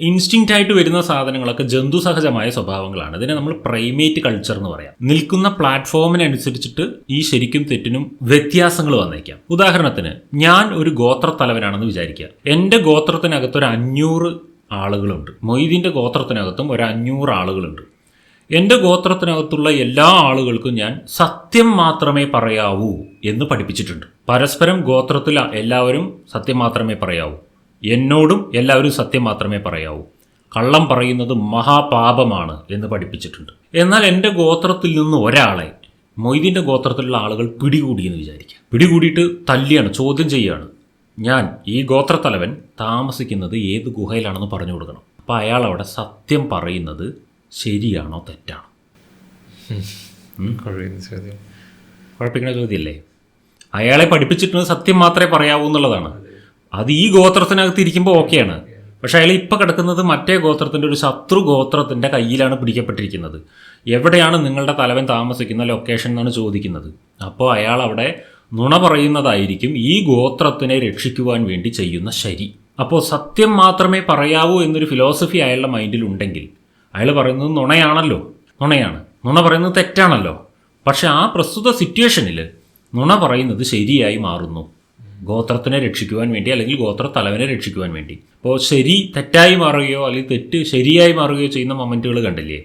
Instinct ആയിട്ട് വരുന്ന സാധനങ്ങളൊക്കെ ജന്തു സഹജമായ സ്വഭാവങ്ങളാണ്. അതിനെ നമ്മൾ പ്രൈമേറ്റ് കൾച്ചർ എന്ന് പറയാം. നിൽക്കുന്ന പ്ലാറ്റ്ഫോമിനനുസരിച്ചിട്ട് ഈ ശരിക്കും തെറ്റിനും വ്യത്യാസങ്ങൾ വന്നേക്കാം. ഉദാഹരണത്തിന് ഞാൻ ഒരു ഗോത്ര ഗോത്രത്തലവനാണെന്ന് വിചാരിക്കുക. എന്റെ ഗോത്രത്തിനകത്ത് ഒരു അഞ്ഞൂറ് ആളുകളുണ്ട്. മൊയ്തീന്റെ ഗോത്രത്തിനകത്തും ഒരു അഞ്ഞൂറ് ആളുകളുണ്ട്. എന്റെ ഗോത്രത്തിനകത്തുള്ള എല്ലാ ആളുകൾക്കും ഞാൻ സത്യം മാത്രമേ പറയാവൂ എന്ന് പഠിപ്പിച്ചിട്ടുണ്ട്. പരസ്പരം ഗോത്രത്തിൽ എല്ലാവരും സത്യം മാത്രമേ പറയാവൂ. എന്നോടും എല്ലാവരും സത്യം മാത്രമേ പറയാവൂ. കള്ളം പറയുന്നത് മഹാപാപമാണ് എന്ന് പഠിപ്പിച്ചിട്ടുണ്ട്. എന്നാൽ എന്റെ ഗോത്രത്തിൽ നിന്ന് ഒരാളെ മൊയ്തീന്റെ ഗോത്രത്തിലുള്ള ആളുകൾ പിടികൂടി എന്ന് വിചാരിക്കുക പിടികൂടിയിട്ട് തല്ലിയാണ് ചോദ്യം ചെയ്യുകയാണ് ഞാൻ ഈ ഗോത്രത്തലവൻ താമസിക്കുന്നത് ഏത് ഗുഹയിലാണെന്ന് പറഞ്ഞു കൊടുക്കണം. അപ്പോൾ അയാൾ അവിടെ സത്യം പറയുന്നത് ശരിയാണോ തെറ്റാണോ? കുഴപ്പിക്കുന്ന ചോദ്യമല്ലേ? അയാളെ പഠിപ്പിച്ചിട്ടുണ്ട് സത്യം മാത്രമേ പറയാവൂ എന്നുള്ളതാണ്. അത് ഈ ഗോത്രത്തിനകത്ത് ഇരിക്കുമ്പോൾ ഓക്കെയാണ്. പക്ഷെ അയാൾ ഇപ്പോൾ കിടക്കുന്നത് മറ്റേ ഗോത്രത്തിന്റെ ഒരു ശത്രു ഗോത്രത്തിന്റെ കയ്യിലാണ് പിടിക്കപ്പെട്ടിരിക്കുന്നത്. എവിടെയാണ് നിങ്ങളുടെ തലവൻ താമസിക്കുന്ന ലൊക്കേഷൻ എന്നാണ് ചോദിക്കുന്നത്. അപ്പോൾ അയാൾ അവിടെ നുണ പറയുന്നതായിരിക്കും ഈ ഗോത്രത്തിനെ രക്ഷിക്കുവാൻ വേണ്ടി ചെയ്യുന്ന ശരി. അപ്പോൾ സത്യം മാത്രമേ പറയാവൂ എന്നൊരു ഫിലോസഫി അയാളുടെ മൈൻഡിൽ ഉണ്ടെങ്കിൽ അയാൾ പറയുന്നത് നുണയാണല്ലോ. നുണയാണ്. നുണ പറയുന്നത് തെറ്റാണല്ലോ. പക്ഷേ ആ പ്രസ്തുത സിറ്റുവേഷനിൽ നുണ പറയുന്നത് ശരിയായി മാറുന്നു. ഗോത്രത്തിനെ രക്ഷിക്കുവാൻ വേണ്ടി അല്ലെങ്കിൽ ഗോത്ര തലവനെ രക്ഷിക്കുവാൻ വേണ്ടി. അപ്പോൾ ശരി തെറ്റായി മാറുകയോ അല്ലെങ്കിൽ തെറ്റ് ശരിയായി മാറുകയോ ചെയ്യുന്ന മൊമെന്റുകൾ കണ്ടില്ലേ?